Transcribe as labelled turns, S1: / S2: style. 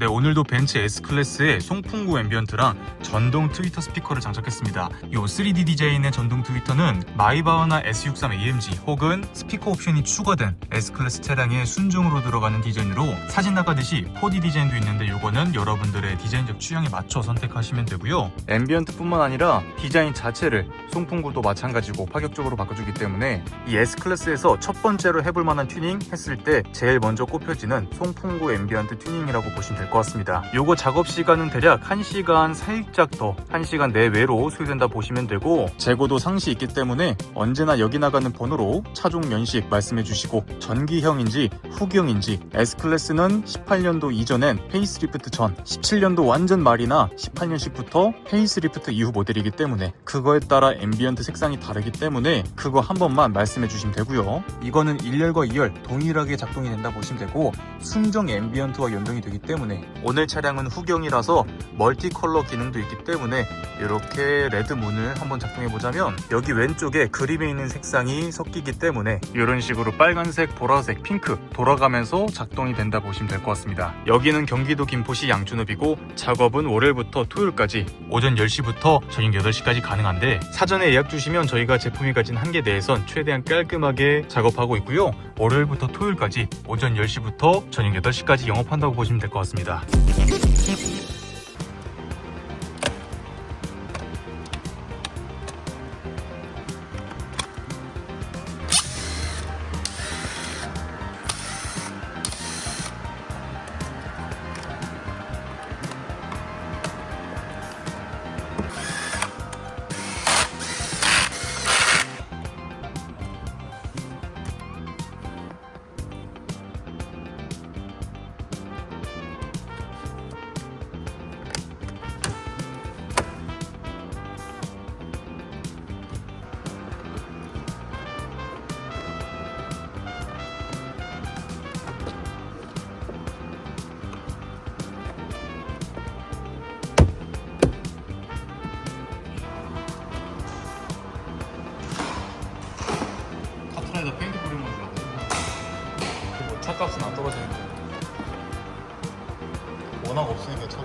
S1: 네, 오늘도 벤츠 S클래스에 송풍구 앰비언트랑 전동 트위터 스피커를 장착했습니다. 요 3D 디자인의 전동 트위터는 마이바흐나 S63 AMG 혹은 스피커 옵션이 추가된 S클래스 차량에 순정으로 들어가는 디자인으로 사진 나가듯이 4D 디자인도 있는데 요거는 여러분들의 디자인적 취향에 맞춰 선택하시면 되고요. 앰비언트뿐만 아니라 디자인 자체를 송풍구도 마찬가지고 파격적으로 바꿔주기 때문에 이 S클래스에서 첫 번째로 해볼 만한 튜닝 했을 때 제일 먼저 꼽혀지는 송풍구 앰비언트 튜닝이라고 보시면 될 것 같습니다. 요거 작업 시간은 대략 1시간 살짝 더 1시간 내외로 소요된다 보시면 되고 재고도 상시 있기 때문에 언제나 여기 나가는 번호로 차종 면식 말씀해 주시고 전기형인지 후기형인지 S클래스는 18년도 이전엔 페이스리프트 전 17년도 완전 말이나 18년식부터 페이스리프트 이후 모델이기 때문에 그거에 따라 앰비언트 색상이 다르기 때문에 그거 한 번만 말씀해 주시면 되고요. 이거는 1열과 2열 동일하게 작동이 된다 보시면 되고 순정 앰비언트와 연동이 되기 때문에 오늘 차량은 후경이라서 멀티 컬러 기능도 있기 때문에 이렇게 레드 문을 한번 작동해 보자면 여기 왼쪽에 그림에 있는 색상이 섞이기 때문에 이런 식으로 빨간색, 보라색, 핑크 돌아가면서 작동이 된다 보시면 될 것 같습니다. 여기는 경기도 김포시 양준읍이고 작업은 월요일부터 토요일까지 오전 10시부터 저녁 8시까지 가능한데 사전에 예약 주시면 저희가 제품이 가진 한계 내에선 최대한 깔끔하게 작업하고 있고요. 월요일부터 토요일까지 오전 10시부터 저녁 8시까지 영업한다고 보시면 될 것 같습니다. 对了。 차값은 안 떨어지는데.
S2: 워낙 없으니까 차가